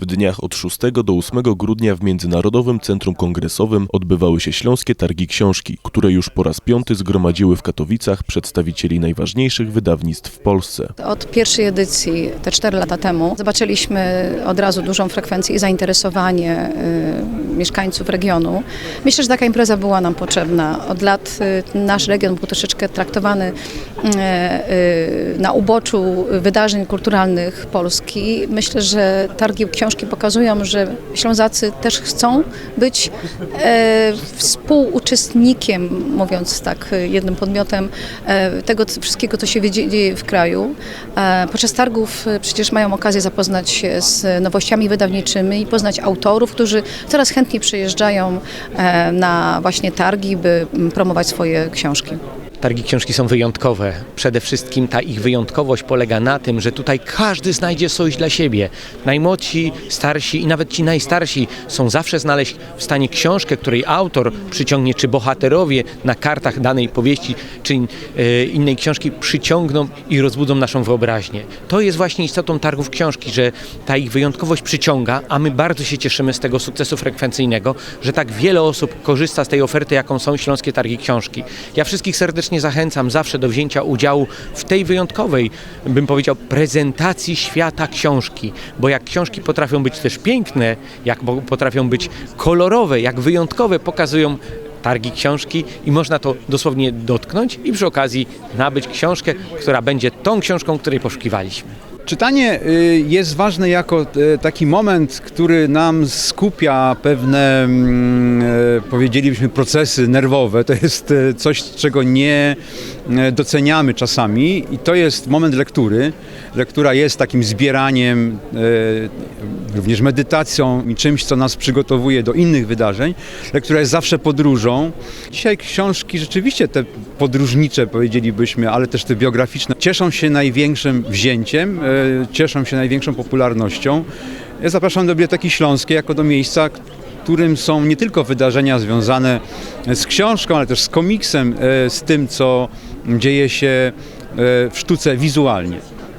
W dniach od 6 do 8 grudnia w Międzynarodowym Centrum Kongresowym odbywały się Śląskie Targi Książki, które już po raz piąty zgromadziły w Katowicach przedstawicieli najważniejszych wydawnictw w Polsce. Od pierwszej edycji, te 4 lata temu, zobaczyliśmy od razu dużą frekwencję i zainteresowanie y, mieszkańców regionu. Myślę, że taka impreza była nam potrzebna. Od lat y, nasz region był troszeczkę traktowany na uboczu wydarzeń kulturalnych Polski. Myślę, że targi książki pokazują, że Ślązacy też chcą być e, współuczestnikiem, mówiąc tak e, jednym podmiotem, e, tego wszystkiego, co się dzieje w kraju. E, Podczas targów e, przecież mają okazję zapoznać się z nowościami wydawniczymi i poznać autorów, którzy coraz chętniej przyjeżdżają e, na właśnie targi, by promować swoje książki. Targi książki są wyjątkowe. Przede wszystkim ta ich wyjątkowość polega na tym, że tutaj każdy znajdzie coś dla siebie. Najmłodsi, starsi i nawet ci najstarsi są zawsze znaleźć w stanie książkę, której autor przyciągnie, czy bohaterowie na kartach danej powieści, czy e, innej książki przyciągną i rozbudzą naszą wyobraźnię. To jest właśnie istotą targów książki, że ta ich wyjątkowość przyciąga, a my bardzo się cieszymy z tego sukcesu frekwencyjnego, że tak wiele osób korzysta z tej oferty, jaką są Śląskie Targi Książki. Ja wszystkich serdecznie zachęcam zawsze do wzięcia udziału w tej wyjątkowej, bym powiedział, prezentacji świata książki, bo jak książki potrafią być też piękne, jak potrafią być kolorowe, jak wyjątkowe, pokazują targi książki i można to dosłownie dotknąć i przy okazji nabyć książkę, która będzie tą książką, której poszukiwaliśmy. Czytanie y, jest ważne jako e, taki moment, który nam skupia pewne, mm, e, powiedzielibyśmy, procesy nerwowe. To jest coś, czego nie doceniamy czasami i to jest moment lektury. Lektura jest takim zbieraniem, również medytacją i czymś, co nas przygotowuje do innych wydarzeń. Lektura jest zawsze podróżą. Dzisiaj książki rzeczywiście te podróżnicze, powiedzielibyśmy, ale też te biograficzne, cieszą się największym wzięciem, cieszą się największą popularnością. Ja zapraszam do Biblioteki Śląskiej jako do miejsca, którym są nie tylko wydarzenia związane z książką, ale też z komiksem, e, z tym, co dzieje się e, w sztuce wizualnie.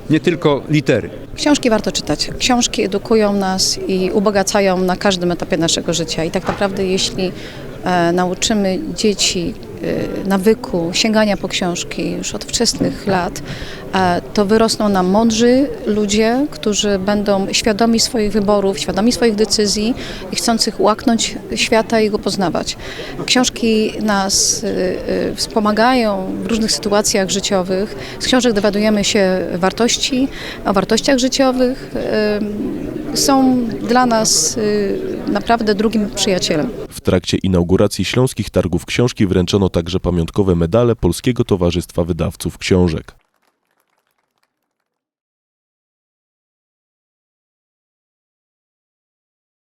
Nie tylko litery. Książki warto czytać. Książki edukują nas i ubogacają na każdym etapie naszego życia. I tak naprawdę, jeśli e, nauczymy dzieci e, nawyku sięgania po książki już od wczesnych lat, to wyrosną nam mądrzy ludzie, którzy będą świadomi swoich wyborów, świadomi swoich decyzji i chcących łaknąć świata i go poznawać. Książki nas e, e, wspomagają w różnych sytuacjach życiowych. Z książek dowiadujemy się wartości, o wartościach życiowych. Są dla nas e, naprawdę drugim przyjacielem. W trakcie inauguracji Śląskich Targów Książki wręczono także pamiątkowe medale Polskiego Towarzystwa Wydawców Książek.